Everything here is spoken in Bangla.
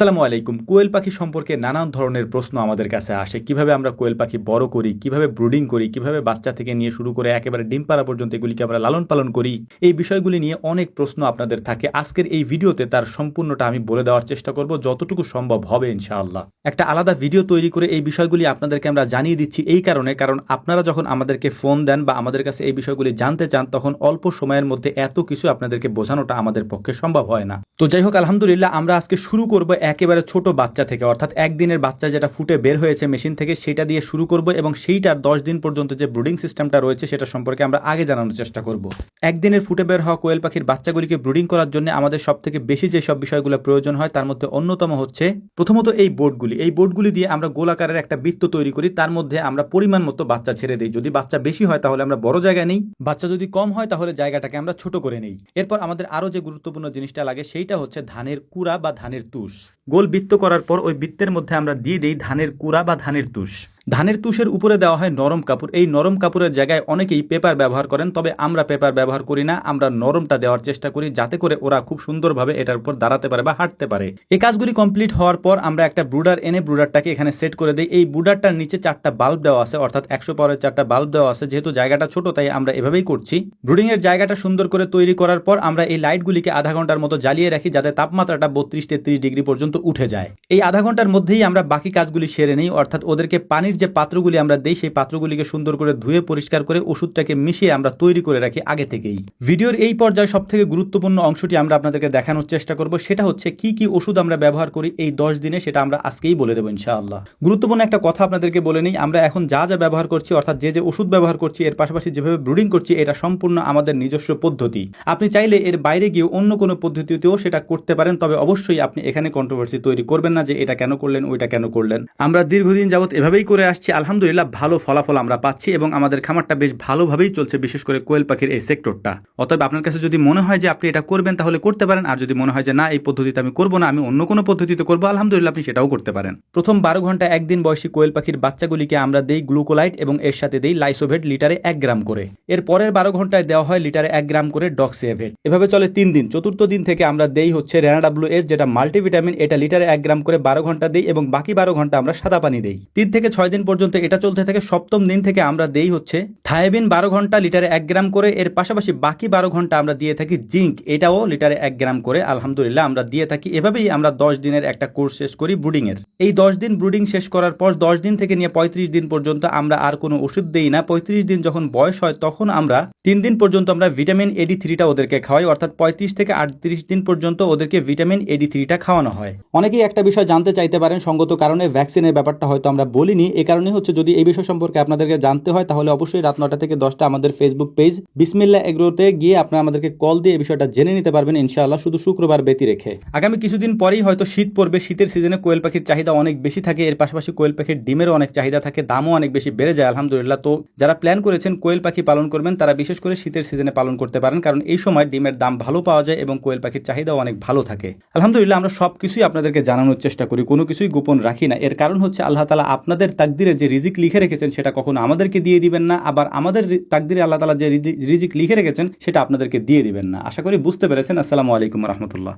আসসালামু আলাইকুম। কোয়েল পাখি সম্পর্কে নানান ধরনের প্রশ্ন আমাদের কাছে আসে। কীভাবে আমরা কোয়েল পাখি বড় করি, কীভাবে ব্রুডিং করি, কীভাবে বাচ্চা থেকে নিয়ে শুরু করে একেবারে ডিম পাড়া পর্যন্ত এগুলিকে আমরা লালন পালন করি, এই বিষয়গুলি নিয়ে অনেক প্রশ্ন আপনাদের থাকে। আজকের এই ভিডিওতে তার সম্পূর্ণটা আমি বলে দেওয়ার চেষ্টা করব, যতটুকু সম্ভব হবে ইনশাআল্লাহ। একটা আলাদা ভিডিও তৈরি করে এই বিষয়গুলি আপনাদেরকে আমরা জানিয়ে দিচ্ছি এই কারণে, কারণ আপনারা যখন আমাদেরকে ফোন দেন বা আমাদের কাছে এই বিষয়গুলি জানতে চান, তখন অল্প সময়ের মধ্যে এত কিছু আপনাদেরকে বোঝানোটা আমাদের পক্ষে সম্ভব হয় না। তো যাই হোক, আলহামদুলিল্লাহ আমরা আজকে শুরু করব একেবারে ছোট বাচ্চা থেকে, অর্থাৎ একদিনের বাচ্চা যেটা ফুটে বের হয়েছে মেশিন থেকে, সেটা দিয়ে শুরু করব এবং সেইটার দশ দিন পর্যন্ত যে ব্রুডিং সিস্টেমটা রয়েছে সেটা সম্পর্কে আমরা আগে জানানোর চেষ্টা করব। একদিনের ফুটে বের হওয়া কোয়েল পাখির বাচ্চাগুলিকে ব্রুডিং করার জন্য আমাদের সব থেকে বেশি যে সব বিষয়গুলো প্রয়োজন হয়, তার মধ্যে অন্যতম হচ্ছে প্রথমত এই বোর্ডগুলি এই বোর্ডগুলি দিয়ে আমরা গোলাকারের একটা বৃত্ত তৈরি করি, তার মধ্যে আমরা পরিমাণ মতো বাচ্চা ছেড়ে দিই। যদি বাচ্চা বেশি হয় তাহলে আমরা বড় জায়গা নেই, বাচ্চা যদি কম হয় তাহলে জায়গাটাকে আমরা ছোট করে নেই। এরপর আমাদের আরও যে গুরুত্বপূর্ণ জিনিসটা লাগে, সেইটা হচ্ছে ধানের কুড়া বা ধানের তুষ। গোল বৃত্ত করার পর ওই বৃত্তের মধ্যে আমরা দিয়ে দিই ধানের কুড়া বা ধানের তুষ। ধানের তুষের উপরে দেওয়া হয় নরম কাপড়। এই নরম কাপড়ের জায়গায় অনেকেই পেপার ব্যবহার করেন, তবে আমরা পেপার ব্যবহার করি না। আমরা নরমটা দেওয়ার চেষ্টা করি যাতে করে ওরা খুব সুন্দরভাবে এটার উপর দাঁড়াতে পারে বা হাঁটতে পারে। এই কাজগুলি কমপ্লিট হওয়ার পর আমরা একটা ব্রুডার এনে ব্রুডারটাকে এখানে সেট করে দিই। এই ব্রুডারটার নিচে চারটা বাল্ব দেওয়া আছে, অর্থাৎ একশো পাওয়ারের চারটা বাল্ব দেওয়া আছে। যেহেতু জায়গাটা ছোট, তাই আমরা এভাবেই করছি। ব্রুডিং এর জায়গাটা সুন্দর করে তৈরি করার পর আমরা এই লাইটগুলিকে আধা ঘণ্টার মতো জ্বালিয়ে রাখি যাতে তাপমাত্রাটা বত্রিশ তেত্রিশ ডিগ্রি পর্যন্ত উঠে যায়। এই আধা ঘণ্টার মধ্যেই আমরা বাকি কাজগুলি সেরে নিই, অর্থাৎ ওদেরকে পানির যে পাত্রগুলি আমরা দেই, সেই পাত্রগুলিকে সুন্দর করে ধুয়ে, পরিষ্কার করে ওষুধটাকে মিশিয়ে আমরা তৈরি করে রাখি আগে থেকেই। ভিডিওর এই পর্যায়ে সব থেকে গুরুত্বপূর্ণ অংশটি আমরা আপনাদেরকে দেখানোর চেষ্টা করব। সেটা হচ্ছে কি কি ওষুধ আমরা ব্যবহার করি এই দশ দিনে, সেটা আমরা আজকেই বলে দেবো ইনশাআল্লাহ। গুরুত্বপূর্ণ একটা কথা আপনাদেরকে বলে নিই, আমরা এখন যা যা ব্যবহার করছি, অর্থাৎ যে যে ওষুধ ব্যবহার করছি, এর পাশাপাশি যেভাবে ব্রুডিং করছি, এটা সম্পূর্ণ আমাদের নিজস্ব পদ্ধতি। আপনি চাইলে এর বাইরে গিয়ে অন্য কোনো পদ্ধতিতেও সেটা করতে পারেন, তবে অবশ্যই আপনি এখানে কন্ট্রোভার্সি তৈরি করবেন না যে এটা কেন করলেন, ওইটা কেন করলেন। আমরা দীর্ঘদিন যাবত এভাবেই করে আসছি, আলহামদুলিল্লাহ ভালো ফলাফল আমরা পাচ্ছি এবং আমাদের খামারটা বেশ ভালোভাবেই চলছে, বিশেষ করে কোয়েল পাখির এই সেক্টরটা। অতএব আপনার কাছে যদি মনে হয় যে আপনি এটা করবেন তাহলে করতে পারেন, আর যদি মনে হয় যে না, এই পদ্ধতিতে আমি করব না, আমি অন্য কোনো পদ্ধতিতে করব, আলহামদুলিল্লাহ আপনি সেটাও করতে পারেন। প্রথম বারো ঘণ্টা একদিন বয়সী কোয়েল পাখির বাচ্চাগুলিকে আমরা দেই গ্লুকোলাইট এবং এর সাথে দেই লাইসোভেট লিটারে এক গ্রাম করে। এর পরের বারো ঘন্টায় দেওয়া হয় লিটারে এক গ্রাম করে ডক্সিয়াভেট। এভাবে চলে তিন দিন। চতুর্থ দিন থেকে আমরা দেই হচ্ছে রেনাডাব্লিউ এস, যেটা মাল্টিভিটামিন, এটা লিটারে এক গ্রাম করে বারো ঘণ্টা দিই এবং বাকি বারো ঘণ্টা আমরা সাদা পানি দেই। তিন থেকে ছয় দিন পর্যন্ত এটা চলতে থাকে। সপ্তম দিন থেকে আমরা দেই হচ্ছে থায়াবিন বারো ঘণ্টা লিটারে এক গ্রাম করে, এর পাশাপাশি বাকি বারো ঘণ্টা আমরা দিয়ে থাকি জিঙ্ক। এটাও লিটারে এক গ্রাম করে, আলহামদুলিল্লাহ আমরা দিয়ে থাকি। এভাবেই আমরা দশ দিনের একটা কোর্স শেষ করি ব্রুডিং এর এই দশ দিন ব্রুডিং শেষ করার পর দশ দিন থেকে নিয়ে পঁয়ত্রিশ দিন পর্যন্ত আমরা আর কোনো ওষুধ দেই না। পঁয়ত্রিশ দিন যখন বয়স হয়, তখন আমরা তিন দিন পর্যন্ত আমরা ভিটামিন এডি থ্রিটা ওদেরকে খাওয়াই। অর্থাৎ পঁয়ত্রিশ থেকে আটত্রিশ দিন পর্যন্ত ওদেরকে ভিটামিন এডি থ্রিটা খাওয়ানো হয়। অনেকেই একটা বিষয় জানতে চাইতে পারেন, সঙ্গত কারণে ভ্যাকসিনের ব্যাপারটা হয়তো আমরা বলিনি। এ কারণে হচ্ছে যদি এই বিষয় সম্পর্কে আপনাদেরকে জানতে হয়, তাহলে অবশ্যই রাত নটা থেকে দশটা আমাদের ফেসবুক পেজ বিসমিল্লা এগ্রোতে গিয়ে আপনারা আমাদেরকে কল দিয়ে এই বিষয়টা জেনে নিতে পারবেন, ইনশাআল্লাহ। শুধু শুক্রবার ব্যতি রেখে। আগামী কিছুদিন পরেই হয়তো শীত পড়বে, শীতের সিজনে কোয়েল পাখির চাহিদা অনেক বেশি থাকে, এর পাশাপাশি কোয়েল পাখির ডিমেরও অনেক চাহিদা থাকে, দামও অনেক বেশি বেড়ে যায়, আলহামদুলিল্লাহ। তো যারা প্ল্যান করেছেন কোয়েল পাখি পালন করবেন, তারা বিশেষ করে শীতের সিজনে পালন করতে পারেন, কারণ এই সময় ডিমের দাম ভালো পাওয়া যায় এবং কোয়েল পাখির চাহিদাও অনেক ভালো থাকে। আলহামদুলিল্লাহ, আমরা সব কিছুই আপনাদেরকে জানানোর চেষ্টা করি, কোনো কিছুই গোপন রাখি না। এর কারণ হচ্ছে আল্লাহ তালা আপনাদের তাকদিরে যে রিজিক লিখে রেখেছেন সেটা কখনো আমাদেরকে দিয়ে দিবেন না, আবার আমাদের তাকদিরে আল্লাহ তালা যে রিজিক লিখে রেখেছেন সেটা আপনাদেরকে দিয়ে দিবেন না। আশা করি বুঝতে পেরেছেন। আসসালামু আলাইকুম রহমতুল্লাহ।